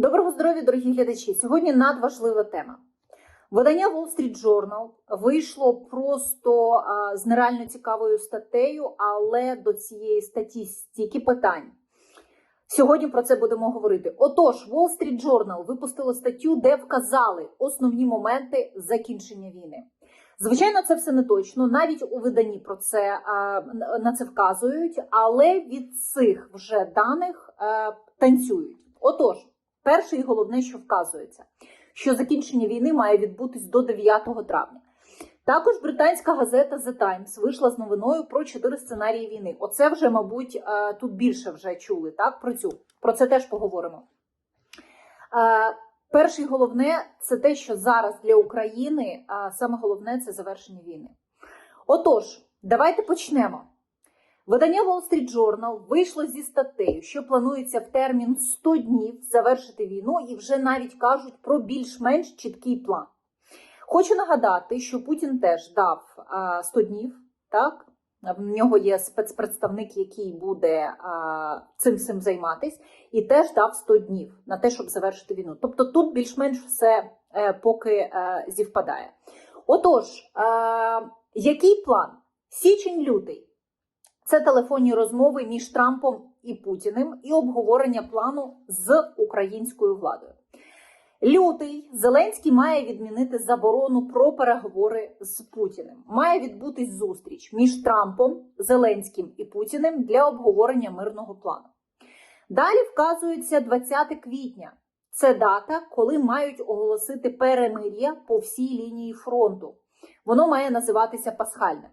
Доброго здоров'я, дорогі глядачі! Сьогодні надважлива тема. Видання Wall Street Journal вийшло просто з нереально цікавою статтею, але до цієї статті стільки питань. Сьогодні про це будемо говорити. Отож, Wall Street Journal випустило статтю, де вказали основні моменти закінчення війни. Звичайно, це все не точно. Навіть у виданні про це на це вказують, але від цих вже даних а, танцюють. Отож. Перше і головне, що вказується, що закінчення війни має відбутись до 9 травня. Також британська газета The Times вийшла з новиною про чотири сценарії війни. Оце вже, мабуть, е, тут більше вже чули. Так, про цю про це теж поговоримо. Е, Перше і головне це те, що зараз для України е, саме головне це завершення війни. Отож, давайте почнемо. Видання Wall Street Journal вийшло зі статтею, що планується в термін 100 днів завершити війну, і вже навіть кажуть про більш-менш чіткий план. Хочу нагадати, що Путін теж дав а, 100 днів. Так, в нього є спецпредставник, який буде цим всім займатись, і теж дав 100 днів на те, щоб завершити війну. Тобто тут більш-менш все е, поки е, зівпадає. Отож, е, який план? Січень-лютий. Це телефонні розмови між Трампом і Путіним і обговорення плану з українською владою. Лютий Зеленський має відмінити заборону про переговори з Путіним. Має відбутись зустріч між Трампом, Зеленським і Путіним для обговорення мирного плану. Далі вказується 20 квітня. Це дата, коли мають оголосити перемир'я по всій лінії фронту. Воно має називатися Пасхальним.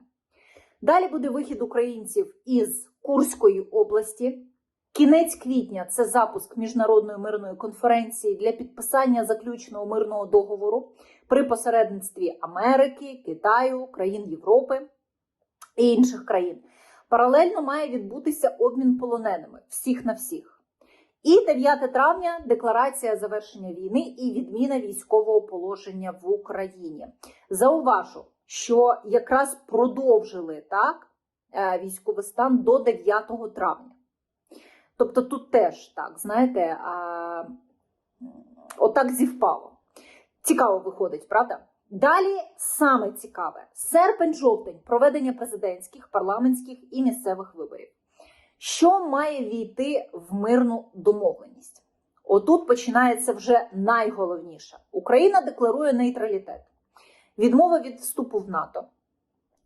Далі буде вихід українців із Курської області. Кінець квітня це запуск міжнародної мирної конференції для підписання заключеного мирного договору при посередництві Америки, Китаю, країн Європи і інших країн. Паралельно має відбутися обмін полоненими всіх на всіх. І 9 травня декларація завершення війни і відміна військового положення в Україні. Зауважу, що якраз продовжили так військовий стан до 9 травня. Тобто тут теж так, знаєте, а, отак зівпало. Цікаво виходить, правда? Далі саме цікаве: серпень-жовтень проведення президентських, парламентських і місцевих виборів. Що має війти в мирну домовленість? Отут починається вже найголовніше: Україна декларує нейтралітет, відмова від вступу в НАТО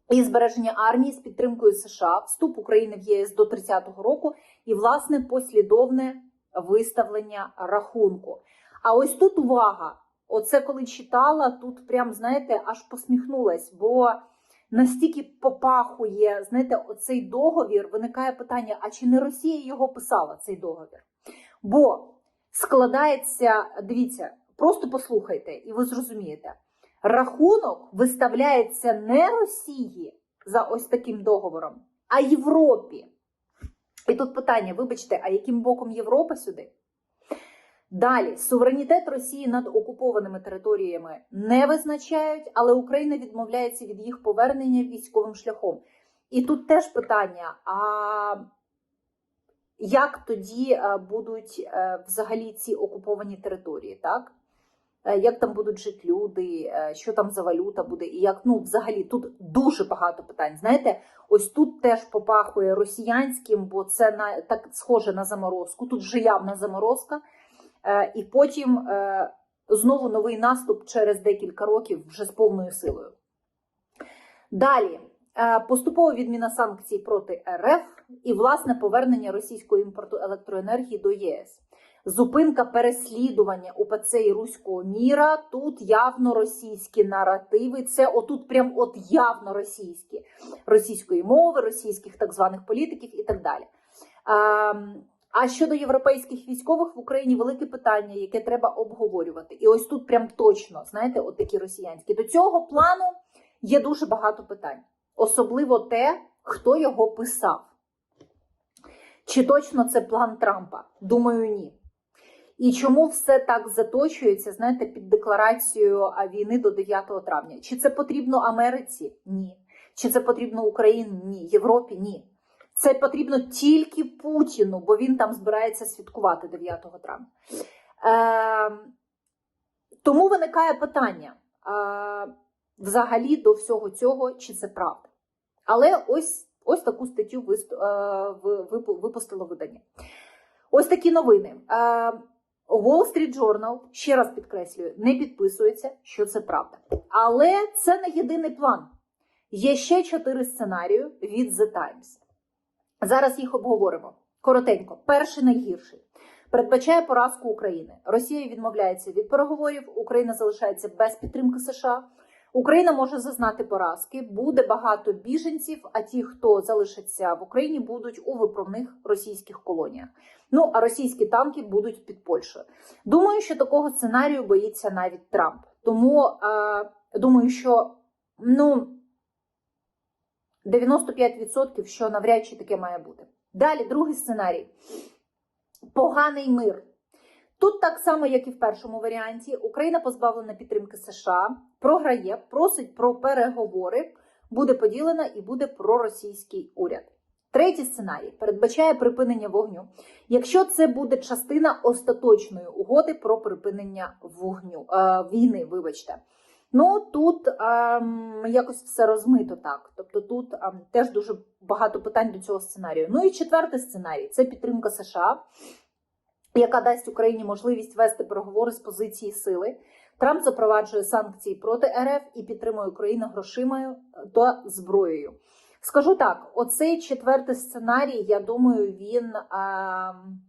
і збереження армії з підтримкою США, вступ України в ЄС до 30-го року і, власне, послідовне виставлення рахунку. А ось тут увага! Оце коли читала, тут прям, знаєте, аж посміхнулась, бо настільки попахує, знаєте, оцей договір, виникає питання: а чи не Росія його писала, цей договір? Бо складається, дивіться, просто послухайте, і ви зрозумієте. Рахунок виставляється не Росії за ось таким договором, а Європі. І тут питання: вибачте, а яким боком Європа сюди? Далі, суверенітет Росії над окупованими територіями не визначають, але Україна відмовляється від їх повернення військовим шляхом. І тут теж питання: а як тоді будуть взагалі ці окуповані території? так? Як там будуть жити люди, що там за валюта буде, і як ну взагалі тут дуже багато питань. Знаєте, ось тут теж попахує росіянським, бо це на так схоже на заморозку. Тут вже явна заморозка, і потім знову новий наступ через декілька років вже з повною силою. Далі поступова відміна санкцій проти РФ і власне повернення російського імпорту електроенергії до ЄС. Зупинка переслідування УПЦ і Руського міра. Тут явно російські наративи. Це отут прям от явно російські російської мови, російських так званих політиків і так далі. А, а щодо європейських військових в Україні велике питання, яке треба обговорювати. І ось тут прям точно, знаєте, от такі росіянські. До цього плану є дуже багато питань, особливо те, хто його писав. Чи точно це план Трампа? Думаю, ні. І чому все так заточується, знаєте, під декларацією війни до 9 травня? Чи це потрібно Америці? Ні. Чи це потрібно Україні? Ні. Європі? Ні. Це потрібно тільки Путіну, бо він там збирається святкувати 9 травня. Е, тому виникає питання е, взагалі до всього цього, чи це правда. Але ось, ось таку статтю е, випустило видання. Ось такі новини. Е, Wall Street Journal, ще раз підкреслюю, не підписується, що це правда. Але це не єдиний план. Є ще чотири сценарії від The Times. Зараз їх обговоримо. Коротенько, перший найгірший. Передбачає поразку України. Росія відмовляється від переговорів, Україна залишається без підтримки США. Україна може зазнати поразки, буде багато біженців, а ті, хто залишиться в Україні, будуть у виправних російських колоніях. Ну а російські танки будуть під Польщею. Думаю, що такого сценарію боїться навіть Трамп. Тому е, думаю, що ну 95% що навряд чи таке має бути. Далі, другий сценарій поганий мир. Тут так само, як і в першому варіанті, Україна позбавлена підтримки США, програє, просить про переговори, буде поділена і буде проросійський уряд. Третій сценарій передбачає припинення вогню, якщо це буде частина остаточної угоди про припинення вогню е, війни. Вибачте. Ну тут ем, якось все розмито так. Тобто тут ем, теж дуже багато питань до цього сценарію. Ну і четвертий сценарій це підтримка США, яка дасть Україні можливість вести переговори з позиції сили. Трамп запроваджує санкції проти РФ і підтримує Україну грошима та зброєю. Скажу так: оцей четвертий сценарій, я думаю, він ем,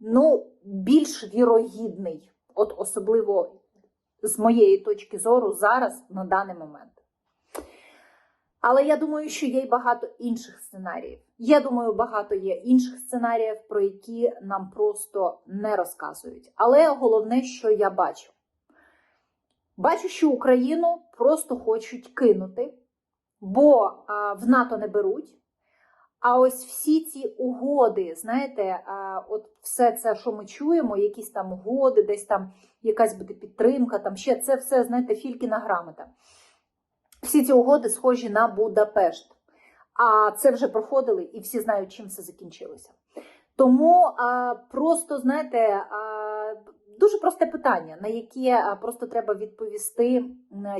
ну, більш вірогідний, от особливо з моєї точки зору, зараз на даний момент. Але я думаю, що є й багато інших сценаріїв. Я думаю, багато є інших сценаріїв, про які нам просто не розказують. Але головне, що я бачу, бачу, що Україну просто хочуть кинути, бо в НАТО не беруть. А ось всі ці угоди, знаєте, от все це, що ми чуємо, якісь там угоди, десь там якась буде підтримка, там ще це все, знаєте, фількіна грамота. Всі ці угоди схожі на Будапешт. А це вже проходили, і всі знають, чим це закінчилося. Тому а, просто, знаєте, а, дуже просте питання, на яке просто треба відповісти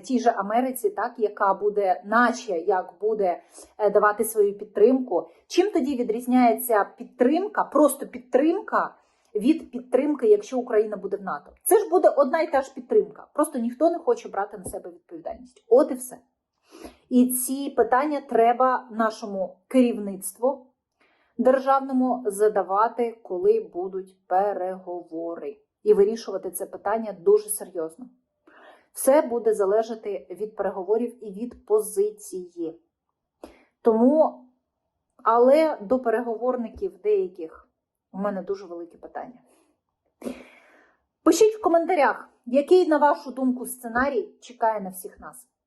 тій же Америці, так, яка буде, наче як буде е, давати свою підтримку. Чим тоді відрізняється підтримка, просто підтримка від підтримки, якщо Україна буде в НАТО? Це ж буде одна і та ж підтримка. Просто ніхто не хоче брати на себе відповідальність. От і все. І ці питання треба нашому керівництву державному задавати, коли будуть переговори, і вирішувати це питання дуже серйозно. Все буде залежати від переговорів і від позиції. Тому, але до переговорників деяких у мене дуже велике питання. Пишіть в коментарях, який, на вашу думку, сценарій чекає на всіх нас.